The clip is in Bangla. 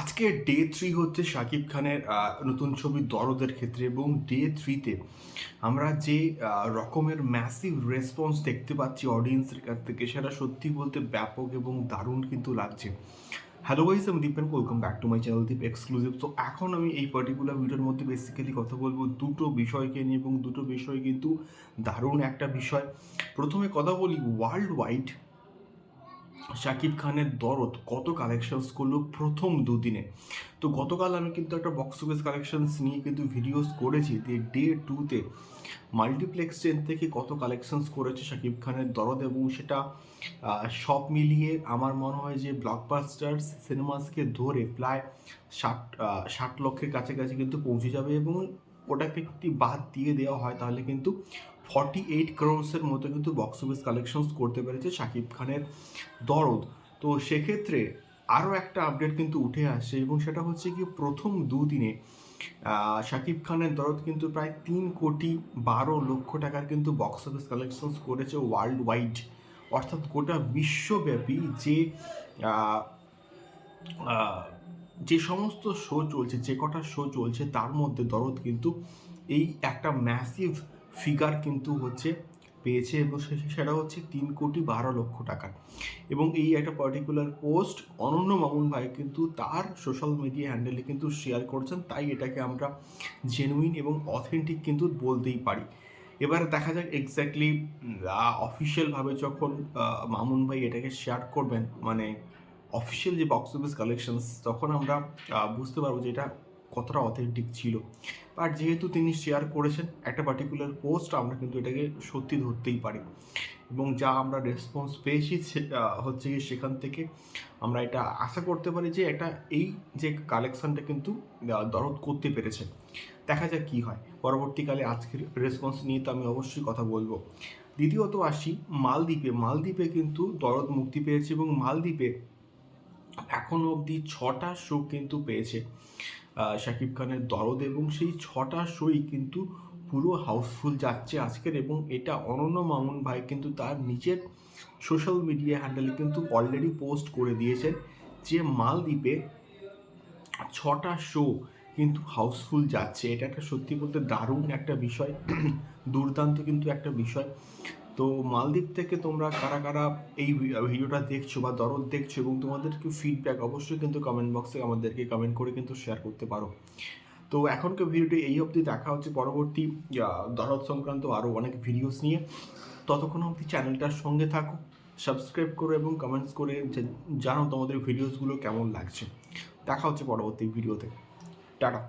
আজকে ডে থ্রি হচ্ছে শাকিব খানের নতুন ছবি দরদের ক্ষেত্রে এবং ডে থ্রিতে আমরা যে রকমের ম্যাসিভ রেসপন্স দেখতে পাচ্ছি অডিয়েন্সের কাছ থেকে, সেটা সত্যি বলতে ব্যাপক এবং দারুণ কিন্তু লাগছে। হ্যালো গাইস আমি Dipen welcome back to my channel Deep exclusive তো এখন আমি এই পার্টিকুলার ভিডিওর মধ্যে বেসিক্যালি কথা বলব দুটো বিষয়কে নিয়ে এবং দুটো বিষয় কিন্তু দারুণ একটা বিষয়। প্রথমে কথা বলি ওয়ার্ল্ড ওয়াইড শাকিব খানের দরদ কত কালেকশনস করল প্রথম দুদিনে? তো গতকাল আমি কিন্তু একটা বক্স অফিস কালেকশনস নিয়ে কিন্তু ভিডিওস করেছি, যে ডে টুতে মাল্টিপ্লেক্স চেন থেকে কত কালেকশনস করেছে শাকিব খানের দরদ এবং সেটা সব মিলিয়ে আমার মনে হয় যে ব্লকবাস্টার সিনেমাসকে ধরে প্রায় ষাট ষাট লক্ষের কাছাকাছি কিন্তু পৌঁছে যাবে এবং ওটাকে যদি বাদ দিয়ে দেওয়া হয়, তাহলে কিন্তু ফর্টি এইট ক্রোর্সের মতো কিন্তু বক্স অফিস কালেকশনস করতে পেরেছে শাকিব খানের দরদ। তো সেক্ষেত্রে আরও একটা আপডেট কিন্তু উঠে আসে এবং সেটা হচ্ছে কি প্রথম দুদিনে শাকিব খানের দরদ কিন্তু প্রায় তিন কোটি বারো লক্ষ টাকার কিন্তু বক্স অফিস কালেকশনস করেছে ওয়ার্ল্ড ওয়াইড অর্থাৎ গোটা বিশ্বব্যাপী যে যে সমস্ত শো চলছে, যে কটা শো চলছে, তার মধ্যে দরদ কিন্তু এই একটা ম্যাসিভ ফিগার কিন্তু হচ্ছে পেয়েছে এবং সেটা হচ্ছে তিন কোটি বারো লক্ষ টাকা। এবং এই একটা পার্টিকুলার পোস্ট অনন্য মামুন ভাই কিন্তু তার সোশ্যাল মিডিয়া হ্যান্ডেলে কিন্তু শেয়ার করছেন, তাই এটাকে আমরা জেনুইন এবং অথেন্টিক কিন্তু বলতেই পারি। এবার দেখা যাক এক্স্যাক্টলি অফিসিয়ালভাবে যখন মামুন ভাই এটাকে শেয়ার করবেন মানে অফিসিয়াল যে বক্স অফিস কালেকশনস তখন আমরা বুঝতে পারব যে এটা কতটা অথেন্টিক ছিল। বাট যেহেতু তিনি শেয়ার করেছেন, একটা পার্টিকুলার পোস্ট আমরা কিন্তু এটাকে সত্যি ধরতেই পারি। এবং যা আমরা রেসপন্স পেয়েছি হচ্ছে কি সেখান থেকে আমরা এটা আশা করতে পারি যে এটা এই যে কালেকশনটা কিন্তু দরদ করতে পেরেছে। দেখা যাক কী হয়। পরবর্তীকালে আজকের রেসপন্স নিয়ে তো আমি অবশ্যই কথা বলব। দ্বিতীয়ত আসি মালদ্বীপে। মালদ্বীপে কিন্তু দরদ মুক্তি পেয়েছে এবং মালদ্বীপে এখনও অবধি ছটা শো কিন্তু পেয়েছে। শাকিব খানের দরদ এবং সেই ছটা শোই কিন্তু পুরো হাউসফুল যাচ্ছে আজকের এবং এটা অনন্য মামুন ভাই কিন্তু তার নিজের সোশ্যাল মিডিয়া হ্যান্ডেলে কিন্তু অলরেডি পোস্ট করে দিয়েছেন যে মালদ্বীপে ছটা শো কিন্তু হাউসফুল যাচ্ছে। এটা একটা সত্যি বলতে দারুণ একটা বিষয়, দুর্দান্ত কিন্তু একটা বিষয়। তো মালদ্বীপ থেকে তোমরা কারা কারা এই ভিডিওটা দেখছ বা দরদ দেখছ এবং তোমাদের কি ফিডব্যাক অবশ্যই কিন্তু কমেন্ট বক্সে আমাদেরকে কমেন্ট করে কিন্তু শেয়ার করতে পারো। তো এখনকার ভিডিওটি এই অবধি দেখা হচ্ছে। পরবর্তী দরদ সংক্রান্ত আরও অনেক ভিডিওস নিয়ে। ততক্ষণ অবধি চ্যানেলটার সঙ্গে থাকো সাবস্ক্রাইব করো এবং কমেন্টস করে জানাও তোমাদের ভিডিওসগুলো কেমন লাগছে। দেখা হচ্ছে পরবর্তী ভিডিওতে டாடா